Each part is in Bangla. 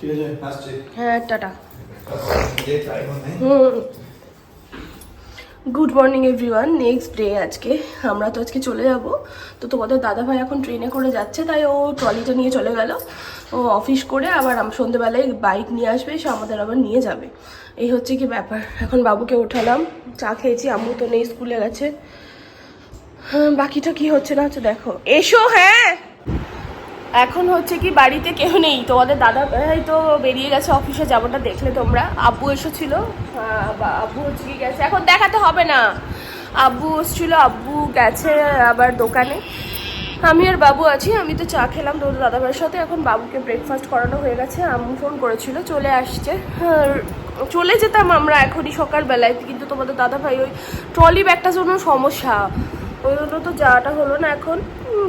ঠিক আছে আসছি। হ্যাঁ tata. Good morning everyone next day আজকে। আমরা তো আজকে চলে যাব। তো তোমাদের দাদা ভাই এখন ট্রেনে করে যাচ্ছে তাই ও ট্রলিটা নিয়ে চলে গেল। ও অফিস করে আবার সন্ধ্যেবেলায় বাইক নিয়ে আসবে সে আমাদের আবার নিয়ে যাবে। এই হচ্ছে কি ব্যাপার। এখন বাবুকে ওঠালাম। চা খেয়েছি আম্মু তো নেই স্কুলে গেছে। হ্যাঁ, বাকিটা কি হচ্ছে না হচ্ছে দেখো। এসো হ্যাঁ! এখন হচ্ছে কি বাড়িতে কেউ নেই। তোমাদের দাদা ভাই তো বেরিয়ে গেছে অফিসে, যাবোটা দেখলে তোমরা। আব্বু এসেছিল। আব্বু হচ্ছে কি গেছে। এখন দেখাতে হবে না। আব্বু এসেছিল, আব্বু গেছে আবার দোকানে। আমি আর বাবু আছি, আমি তো চা খেলাম তোমাদের দাদা ভাইয়ের সাথে। এখন বাবুকে ব্রেকফাস্ট করানো হয়ে গেছে, আম্মু ফোন করেছিল, চলে আসছে। চলে যেতাম আমরা এখনই সকালবেলায়, কিন্তু তোমাদের দাদা ভাই ওই ট্রলি ব্যাগটার জন্য সমস্যা। ওই জন্য তো যাওয়াটা হলো না এখন।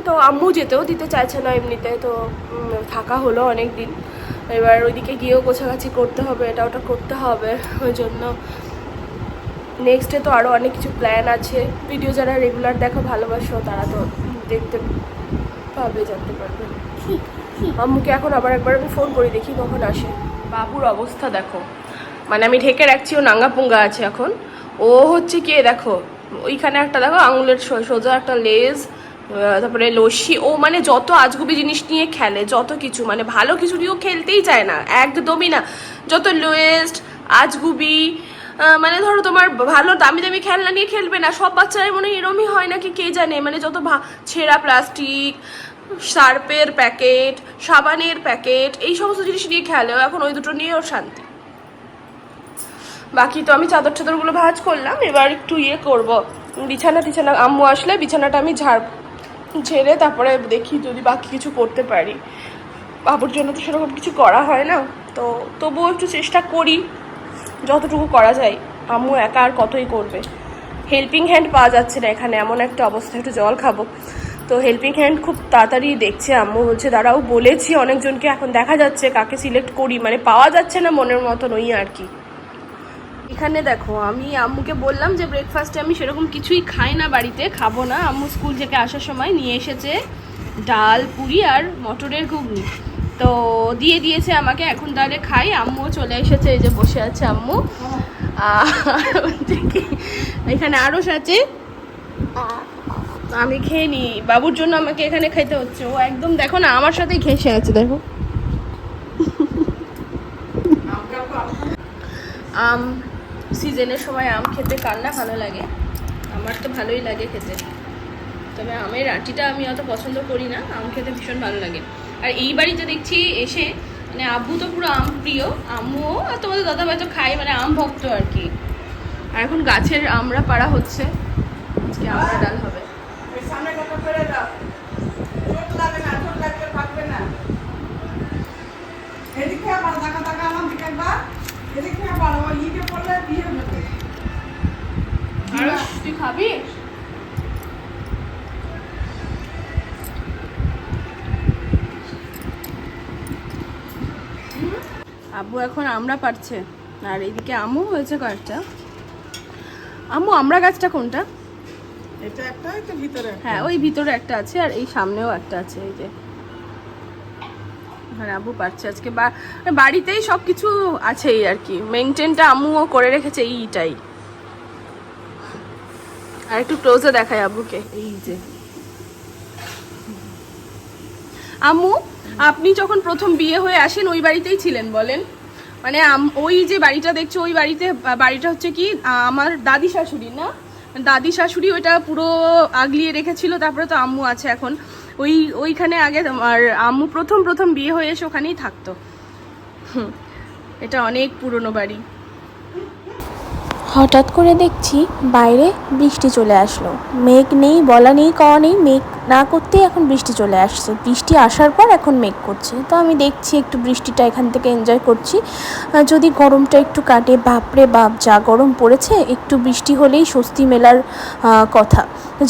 তো আম্মু যেতেও দিতে চাইছে না এমনিতে, তো থাকা হলো অনেক দিন এবার ওইদিকে গিয়েও গোছাগাছি করতে হবে, এটা ওটা করতে হবে, ওই জন্য। নেক্সটে তো আরও অনেক কিছু প্ল্যান আছে। ভিডিও যারা রেগুলার দেখো, ভালোবাসো, তারা তো দেখতে পাবে, জানতে পারবে। আম্মুকে এখন আবার একবার আমি ফোন করি, দেখি কখন আসে। বাবুর অবস্থা দেখো। মানে আমি ঢেকে রাখছি, ও নাঙ্গা পুঙ্গা আছে এখন। ও হচ্ছে কে দেখো? ওইখানে একটা দেখো, আঙুলের সোজা একটা লেজ তারপরে লস্যি, ও মানে যত আজগুবি জিনিস নিয়ে খেলে, যত কিছু মানে ভালো কিছু নিয়েও খেলতেই চায় না, একদমই না। যত লোয়েস্ট আজগুবি মানে ধরো তোমার ভালো দামি দামি খেলনা নিয়ে খেলবে না, সব বাচ্চারাই মনে এরমই হয় নাকি, কে জানে? মানে যত ছেঁড়া প্লাস্টিক শার্পের প্যাকেট সাবানের প্যাকেট এই সমস্ত জিনিস নিয়ে খেলে এখন ওই দুটো নিয়েও শান্তি। বাকি তো আমি চাদর চাদরগুলো ভাজ করলাম, এবার একটু ইয়ে করব। বিছানা টিছানা, আম্মু আসলে বিছানাটা আমি ঝাড় ঝেড়ে তারপরে দেখি যদি বাকি কিছু করতে পারি। বাবুর জন্য তো সেরকম কিছু করা হয় না, তো তবুও একটু চেষ্টা করি, যতটুকু করা যায়। আম্মু একা আর কতই করবে? হেল্পিং হ্যান্ড পাওয়া যাচ্ছে না এখানে, এমন একটা অবস্থা, একটু জল খাব। তো হেল্পিং হ্যান্ড খুব তাড়াতাড়ি দেখছে আম্মু, বলছে, দাঁড়াও, বলেছি অনেকজনকে, এখন দেখা যাচ্ছে কাকে সিলেক্ট করি। মানে পাওয়া যাচ্ছে না মনের মতন ওই আর কি। এখানে দেখো, আমি আম্মুকে বললাম যে ব্রেকফাস্টে আমি সেরকম কিছুই খাই না বাড়িতে, খাব না। আম্মু স্কুল থেকে আসার সময় নিয়ে এসেছে ডাল, পুরি আর মটরের ঘুগনি। তো দিয়ে দিয়েছে আমাকে, এখন তাহলে খাই। আম্মুও চলে এসেছে, এই যে বসে আছে আম্মু। এখানে আরস আছে। আমি খেয়ে নিই। বাবুর জন্য আমাকে এখানে খেতে হচ্ছে। ও একদম দেখো না, আমার সাথেই ঘেসে আছে, দেখো। আম সিজনের সময় আম খেতে কার না ভালো লাগে? আমার তো ভালোই লাগে খেতে। তবে আমের আটিটা আমি অত পছন্দ করি না, আম খেতে ভীষণ ভালো লাগে। আর এই বাড়িতে দেখছি এসে মানে আব্বু তো পুরো আম প্রিয়, আম্মুও আর তোমাদের দাদা ভাই তো খায় মানে আম ভক্ত আর কি। আর এখন গাছের আমরা পাড়া হচ্ছে, আজকে আমরা ডাল হবে। না চোট লাগলে থাকবে না এদিকে আবার দেখা দেখা আমার দিকে বা এদিকে আবার ওই ইটে পড়লে দিয়ে দেবে আর তুই খাবি? আব্বু এখন আমরা পারছে। আর এইদিকে আমু হয়েছে কয়েকটা। আম্মু আমরা গাছটা কোনটা? এটা একটা ভিতরে হ্যাঁ ওই ভিতরে একটা আছে আর এই সামনেও একটা আছে এই যে। আর আব্বু পারছে আজকে। বা- বাড়িতেই সব কিছু আছেই আর কি। মেনটেনটা আম্মুও করে রেখেছে এইটাই। আর একটু ক্লোজে দেখায় আব্বুকে এই যে। আম্মু আপনি যখন প্রথম বিয়ে হয়ে আসেন ওই বাড়িতেই ছিলেন বলেন। মানে ওই যে বাড়িটা দেখছ ওই বাড়িতে বাড়িটা হচ্ছে কি আমার দাদি শাশুড়ি না? দাদি শাশুড়ি ওইটা পুরো আগলিয়ে রেখেছিল তারপরে তো আম্মু আছে এখন। ওই, ওইখানে আগে আর আম্মু প্রথম প্রথম বিয়ে হয়ে এসে ওখানেই থাকতো। এটা অনেক পুরনো বাড়ি। হঠাৎ করে দেখছি বাইরে বৃষ্টি চলে আসলো। মেঘ নেই, বলা নেই, কওয়া নেই, মেঘ না করতেই এখন বৃষ্টি চলে আসছে। বৃষ্টি আসার পর এখন মেঘ করছে। তো আমি দেখছি একটু বৃষ্টিটা এখান থেকে এনজয় করছি। যদি গরমটা একটু কাটে, বাপরে বাপ, যা গরম পড়েছে, একটু বৃষ্টি হলেই স্বস্তি মেলার কথা।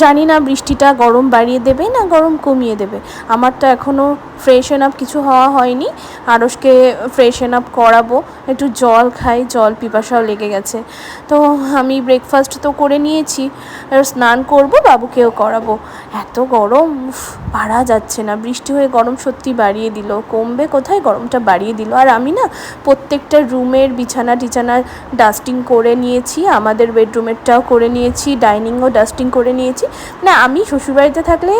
জানি না বৃষ্টিটা গরম বাড়িয়ে দেবে না গরম কমিয়ে দেবে। আমার তো এখনও ফ্রেশন আপ কিছু হওয়া হয়নি। আরসকে ফ্রেশন আপ করাবো। একটু জল খাই, জল পিপাসাও লেগে গেছে। তো আমি ব্রেকফাস্ট তো করে নিয়েছি। স্নান করব, বাবুকেও করাবো। এত গরম উফ, পারা যাচ্ছে না। বৃষ্টি হয়ে গরম সত্যি বাড়িয়ে দিল। কমবে কোথায়? গরমটা বাড়িয়ে দিল। আর আমি না প্রত্যেকটা রুমের বিছানা টিছানা ডাস্টিং করে নিয়েছি আমাদের বেডরুমেরটাও করে নিয়েছি ডাইনিংও ডাস্টিং করে নিয়েছি। না আমি শ্বশুরবাড়িতে থাকলে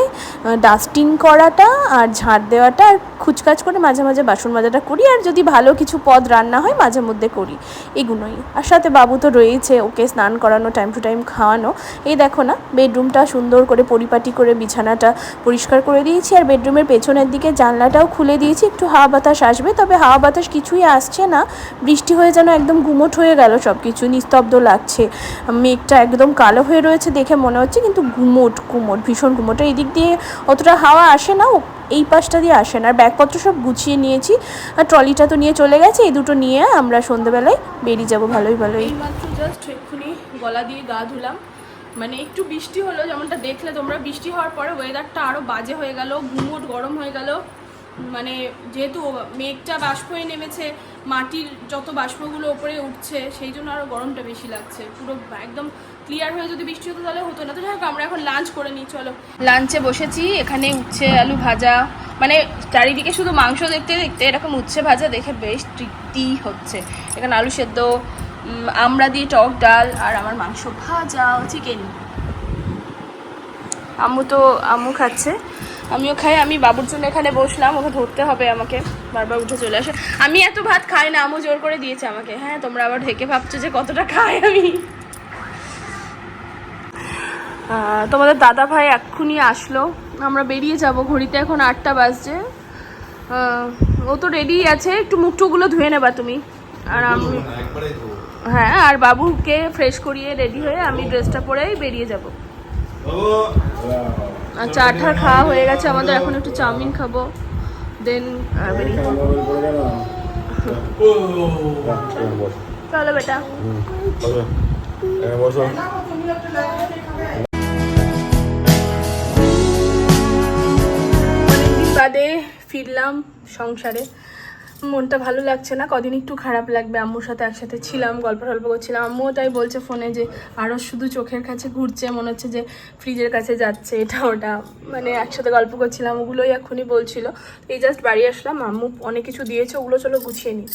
ডাস্টিং করাটা আর ঝাঁট দেওয়াটা আর খুচকাচ করে মাঝে মাঝে বাসন মাজাটা করি। আর যদি ভালো কিছু পদ রান্না হয় মাঝে মধ্যে করি। এগুলোই। আর সাথে বাবু তো রয়েছে ওকে স্নান করানো টাইম টু টাইম খাওয়ানো। এই দেখো না বেডরুমটা সুন্দর করে পরিপাটি করে বিছানাটা পরিষ্কার করে দিয়েছি আর বেডরুমের পেছনের দিকে জানলাটাও খুলে দিয়েছি। একটু হাওয়া বাতাস আসবে, তবে হাওয়া বাতাস কিছুই আসছে না। বৃষ্টি হয়ে যেন একদম গুমোট হয়ে গেল সব কিছু নিস্তব্ধ লাগছে। মেঘটা একদম কালো হয়ে রয়েছে দেখে মনে হচ্ছে, কিন্তু গুমোট গুমোট ভীষণ গুমোট। এই দিক দিয়ে অতটা হাওয়া আসে না এই পাশটা দিয়ে আসে না। আর ব্যাগপত্র সব গুছিয়ে নিয়েছি আর ট্রলিটা তো নিয়ে চলে গেছে, এই দুটো নিয়ে আমরা সন্ধ্যেবেলায় বেরিয়ে যাব। ভালোই ভালোই। এইমাত্র জাস্ট এক্ষুনি গলা দিয়ে গা ধুলাম। মানে একটু বৃষ্টি হলো, যেমনটা দেখলে তোমরা, বৃষ্টি হওয়ার পরে ওয়েদারটা আরও বাজে হয়ে গেল, ঘুমোট গরম হয়ে গেল। মানে যেহেতু মেঘটা বাষ্প হয়ে নেমেছে, মাটির যত বাষ্পগুলো ওপরে উঠছে, সেই জন্য আরও গরমটা বেশি লাগছে। পুরো একদম ক্লিয়ার হয়ে যদি বৃষ্টি হতো তাহলে হতো না। তো যাই হোক, আমরা এখন লাঞ্চ করে নিই, চলো। লাঞ্চে বসেছি, এখানে উচ্ছে, আলু ভাজা মানে চারিদিকে শুধু মাংস দেখতে দেখতে এরকম উচ্ছে ভাজা দেখে বেশ তৃপ্তি হচ্ছে। এখানে আলু সেদ্ধ আমড়া দিয়ে টক ডাল আর আমার মাংস ভাজা চিকেন আম্মু তো, আম্মু খাচ্ছে। আমিও খাই, আমি বাবুর জন্য এখানে বসলাম, ওকে ধরতে হবে আমাকে। বারবার উঠে চলে আসে। আমি এত ভাত খাই না, আম্মু জোর করে দিয়েছে আমাকে। হ্যাঁ তোমরা আবার ঢেকে ভাবছ যে কতটা খাই আমি। তোমাদের দাদা ভাই এক্ষুনি আসলো। আমরা বেরিয়ে যাব, ঘড়িতে এখন আটটা বাজছে। ও তো রেডি আছে, একটু মুখটুগুলো ধুয়ে নেবা তুমি। আর আমি। হ্যাঁ আর বাবুকে ফ্রেশ করিয়ে রেডি হয়ে আমি ড্রেসটা পরেই বেরিয়ে যাব। আচ্ছা চা খাওয়া হয়ে গেছে, আমাদের এখন একটু চাউমিন খাব দেন বেরিয়ে চলো বেটা। অনেকদিন বাদে ফিরলাম সংসারে। মনটা ভালো লাগছে না, কদিন একটু খারাপ লাগবে, আম্মুর সাথে একসাথে ছিলাম, গল্প টল্প করছিলাম, আম্মুও তাই বলছে ফোনে যে আরও শুধু চোখের কাছে ঘুরছে, মনে হচ্ছে যে ফ্রিজের কাছে যাচ্ছে, এটা ওটা মানে একসাথে গল্প করছিলাম, ওগুলোই এখনই বলছিল, এই জাস্ট বাড়ি আসলাম, আম্মু অনেক কিছু দিয়েছে, ওগুলো চলো গুছিয়ে নিই।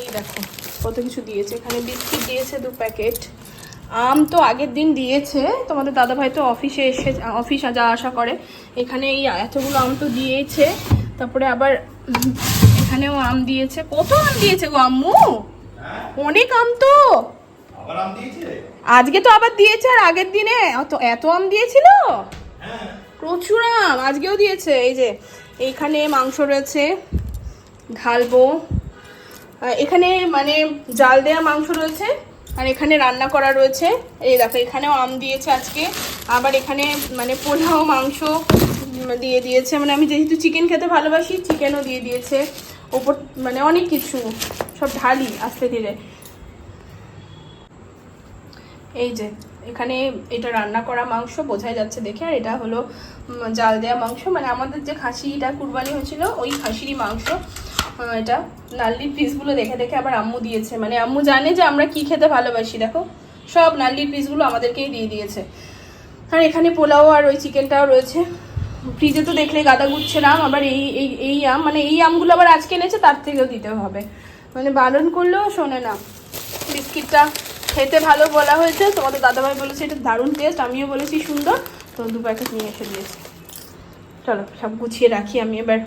এই দেখো, কত কিছু দিয়েছে, এখানে বিস্কিট দিয়েছে দু প্যাকেট, আম তো আগের দিন দিয়েছে, তোমাদের দাদাভাই তো অফিসে এসে অফিস যা আসা করে, এখানে এই এতগুলো আম তো দিয়েছে, তারপরে আবার এখানেও আম দিয়েছে। কত আম দিয়েছে গো আম্মু? অনেক আম তো? আজকে তো আবার দিয়েছে আর আগের দিনে। এত এত আম দিয়েছিল? প্রচুর আম আজকেও দিয়েছে। এই যে এইখানে মাংস রয়েছে ঢালবো। এখানে মানে জাল দেওয়া মাংস রয়েছে আর এখানে রান্না করা রয়েছে। এই দেখো এখানেও আম দিয়েছে আজকে। আবার এখানে মানে পোলাও মাংস দিয়ে দিয়েছে। মানে আমি যেহেতু চিকেন খেতে ভালোবাসি চিকেনও দিয়ে দিয়েছে। ওপর মানে অনেক কিছু, সব ঢালি আস্তে ধীরে। এই যে, এখানে এটা রান্না করা মাংস, বোঝাই যাচ্ছে দেখে, আর এটা হলো জাল দেওয়া মাংস। মানে আমাদের যে খাসিটা কুরবানি হয়েছিল, ওই খাসিরই মাংস। এটা নাল্লির পিসগুলো দেখে দেখে আবার আম্মু দিয়েছে। মানে আম্মু জানে যে আমরা কি খেতে ভালোবাসি, দেখো। সব নাল্লির পিসগুলো আমাদেরকেই দিয়ে দিয়েছে। আর এখানে পোলাও আর ওই চিকেনটাও রয়েছে। ফ্রিজে তো দেখলে গাদা গুচ্ছে আম আবার এই এই এই আম মানে এই আমগুলো আবার আজকে এনেছে, তার থেকেও দিতে হবে। মানে বারণ করলেও শোনে না। বিস্কিটটা খেতে ভালো বলা হয়েছে, তোমাদের দাদাভাই বলেছে এটা দারুণ টেস্ট আমিও বলেছি সুন্দর, তো দু প্যাকেট নিয়ে এসে দিয়েছি। চলো, সব গুছিয়ে রাখি আমি এবার।